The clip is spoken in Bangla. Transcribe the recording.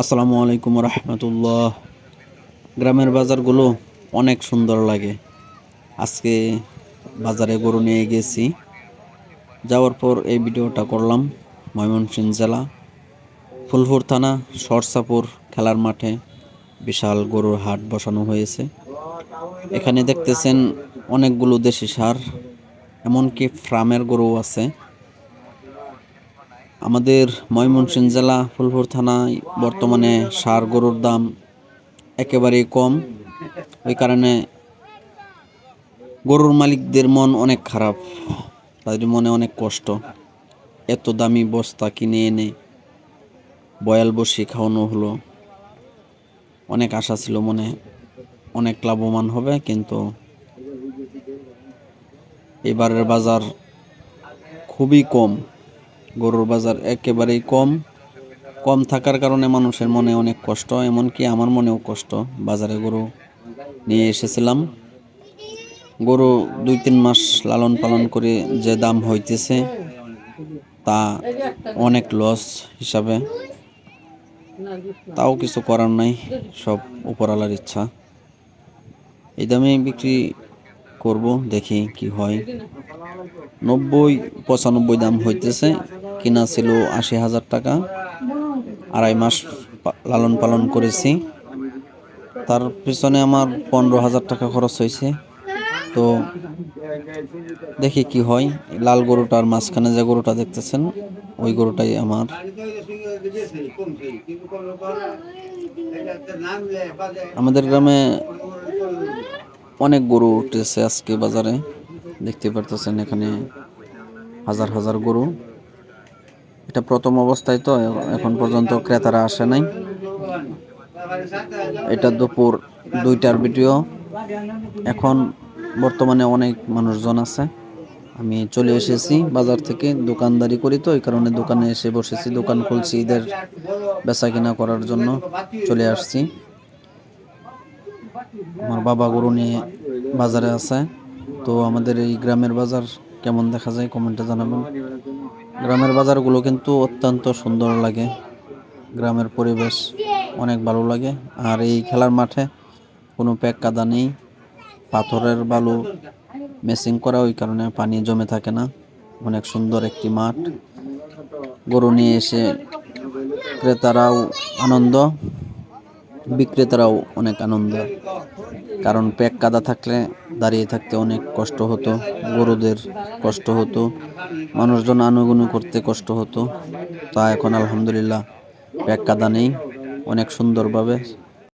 আসসালামু আলাইকুম রহমতুল্লাহ। গ্রামের বাজারগুলো অনেক সুন্দর লাগে। আজকে বাজারে গরু নিয়ে গেছি। যাওয়ার পর এই ভিডিওটা করলাম ময়মনসিংহ জেলা, ফুলপুর থানা, সরসাপুর খেলার মাঠে বিশাল গরুর হাট বসানো হয়েছে। এখানে দেখতেছেন অনেকগুলো দেশি সার, এমনকি ফার্মের গরু আছে। আমাদের ময়মনসিংহ জেলা, ফুলপুর থানায় বর্তমানে সার গরুর দাম একেবারেই কম। ওই কারণে গরুর মালিকদের মন অনেক খারাপ, তাদের মনে অনেক কষ্ট। এত দামি বস্তা কিনে এনে বয়াল বসি খাওয়ানো হলো। অনেক আশা ছিল মনে, অনেক লাভবান হবে, কিন্তু এবারের বাজার খুবই কম। গরুর বাজার একেবারেই কম কম থাকার কারণে মানুষের মনে অনেক কষ্ট, এমনকি আমার মনেও কষ্ট। বাজারে গরু নিয়ে এসেছিলাম। গরু দুই তিন মাস লালন পালন করে যে দাম হইতেছে, তা অনেক লস হিসাবে। তাও কিছু করার নাই, সব উপরালার ইচ্ছা। এই দামে বিক্রি করব, দেখি কি হয়। নব্বই পঁচানব্বই দাম হইতেছে। কিনা ছিল আশি হাজার টাকা। আড়াই মাস লালন পালন করেছি। তার পিছনে আমার পনেরো হাজার টাকা খরচ হয়েছে। তো দেখি কি হয়। লাল গরুটার মাঝখানে যে গরুটা দেখতেছেন, ওই গরুটাই আমার। আমাদের গ্রামে অনেক গরু উঠেছে আজকে বাজারে। দেখতে পারতেছেন এখানে হাজার হাজার গরু। এটা প্রথম অবস্থায় তো এখন পর্যন্ত ক্রেতারা আসে নাই। এটা দুপুর দুইটার ভিডিও। এখন বর্তমানে অনেক মানুষজন আছে। আমি চলে এসেছি বাজার থেকে, দোকানদারি করি তো, এই কারণে দোকানে এসে বসেছি, দোকান খুলছি ঈদের বেচা কিনা করার জন্য, চলে আসছি। আমার বাবা গরু নিয়ে বাজারে আছে। তো আমাদের এই গ্রামের বাজার কেমন দেখা যায় কমেন্টে জানাবেন। গ্রামের বাজারগুলো কিন্তু অত্যন্ত সুন্দর লাগে। গ্রামের পরিবেশ অনেক ভালো লাগে। আর এই খেলার মাঠে কোনো প্যাক কাদা নেই। পাথরের বালু মেসিং করা ওই কারণে পানি জমে থাকে না। অনেক সুন্দর একটি মাঠ। গরু নিয়ে এসে ক্রেতারাও আনন্দ, বিক্রেতারাও অনেক আনন্দ। কারণ প্যাক কাদা থাকলে, দাঁড়িয়ে থাকতে অনেক কষ্ট হতো, গরুদের কষ্ট হতো, মানুষজন আনুগুনু করতে কষ্ট হতো। তা এখন আলহামদুলিল্লাহ প্যাক কাদা নেই, অনেক সুন্দরভাবে